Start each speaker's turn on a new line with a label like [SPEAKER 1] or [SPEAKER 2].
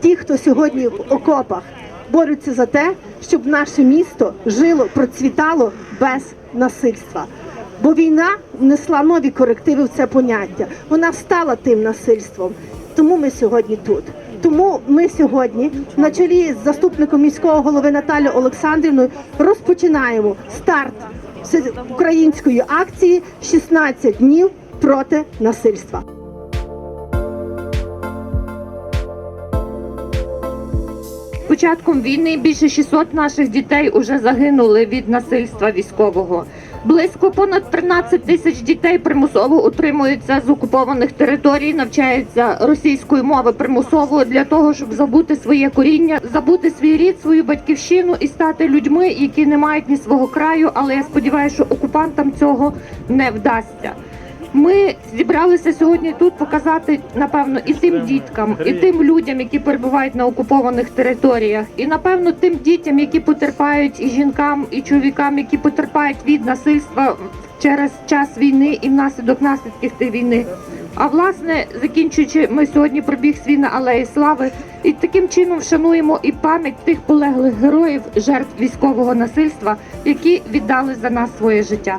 [SPEAKER 1] ті, хто сьогодні в окопах борються за те, щоб наше місто жило, процвітало без насильства. Бо війна внесла нові корективи в це поняття. Вона стала тим насильством. Тому ми сьогодні тут. Тому ми сьогодні, на чолі з заступником міського голови Наталією Олександрівною, розпочинаємо старт української акції «16 днів проти насильства.
[SPEAKER 2] Початком війни більше 600 наших дітей уже загинули від насильства військового. Близько понад 13 тисяч дітей примусово утримуються з окупованих територій, навчаються російської мови примусово для того, щоб забути своє коріння, забути свій рід, свою батьківщину і стати людьми, які не мають ні свого краю. Але я сподіваюся, що окупантам цього не вдасться. Ми зібралися сьогодні тут показати напевно і тим діткам, і тим людям, які перебувають на окупованих територіях, і напевно тим дітям, які потерпають, і жінкам, і чоловікам, які потерпають від насильства через час війни і внаслідок наслідків тієї війни. А власне, закінчуючи, ми сьогодні пробіг свій на алеї слави, і таким чином вшануємо і пам'ять тих полеглих героїв, жертв військового насильства, які віддали за нас своє життя.